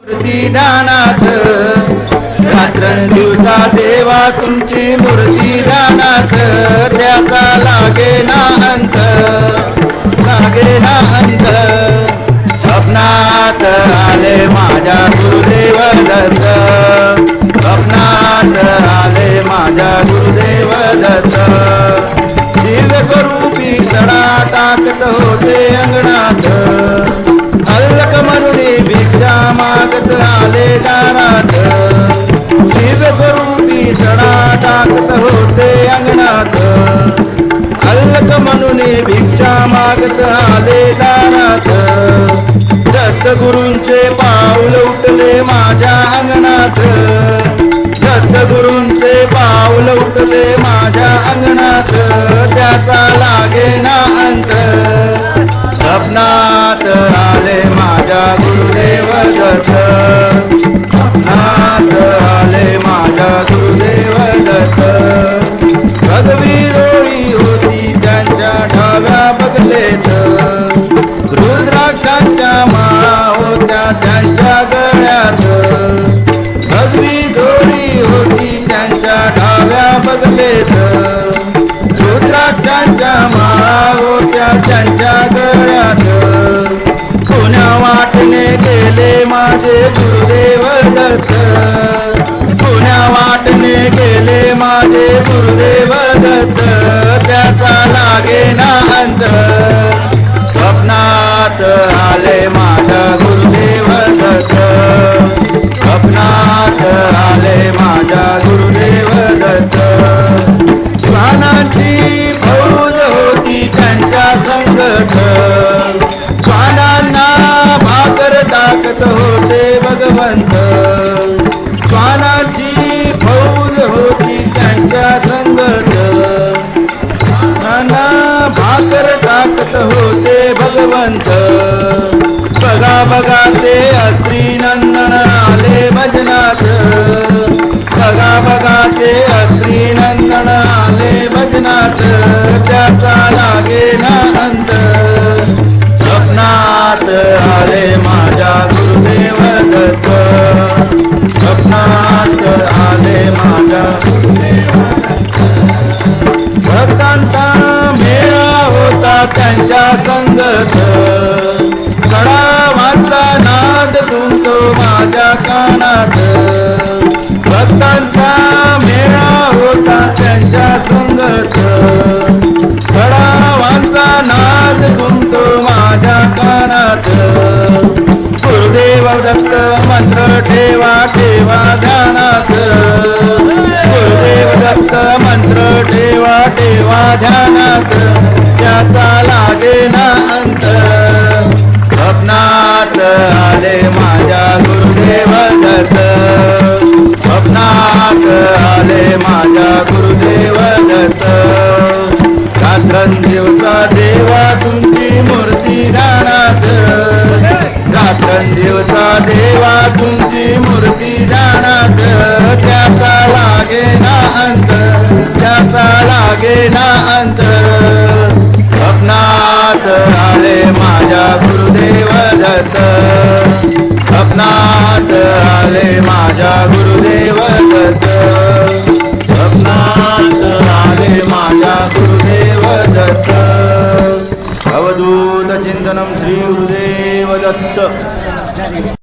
मूर्ती रात्र दिवसा देवा तुमची मूर्ती दानात त्याचा लागेला अंतर टाकत आले दारात. दिव्य स्वरूपी सडा टाकत होते अंगणात. अल्लक म्हणून भिक्षा मागत आले दारात. दत्तगुरूंचे पाऊल उठले माझ्या अंगणात. दत्तगुरूंचे पाऊल उठले माझ्या अंगणात. त्याचा गुरुदेव दत्त आले माझ्या गुरुदेव दत्त रोळी होती त्यांच्या ढाव्या बघलेत रुद्राक्षांच्या माळा होत्या त्यांच्या गळ्यात भगवी धोळी होती त्यांच्या डाव्या बघलेत रुद्राक्षांच्या माळा होत्या त्यांच्या गळ्यात কাজে होते भगवंत. बघा बघा ते अत्री नंदन आले भजनात. बघा बघा ते अत्री नंदन आले भजनात. त्याचा लागेला अंत. स्वप्नात आले माझ्या गुरुदेव दत्त. स्वप्नात आले माझ्या भक्तांचा त्यांच्या संगत. सडावाचा नाद तुमचो माझ्या कानात. भक्तांचा मेळा होता त्यांच्या संगत. सडावाचा नाद तुमतो माझ्या कानात. गुरुदेव दत्त मंत्र ठेवा ठेवा ध्यानात. गुरुदेव दत्त मंत्र ठेवा ठेवा ध्यानात. त्याचा लागे ना अंत. स्वप्नात आले माझ्या गुरुदेव दत्त. स्वप्नात आले माझ्या गुरुदेव दत्त. रात्रंदिवसा देवा तुमची मूर्ती दानात रात्रंदिवसा देवा तुमची मूर्ती दानात त्याचा लागे ना अंत. त्याचा लागे ना अंत. स्वप्नात आले माझ्या गुरुदेव दत्त. स्वप्नात आले माझ्या गुरुदेव दत्त. अवधूत चिंतनम श्री गुरुदेव दत्त.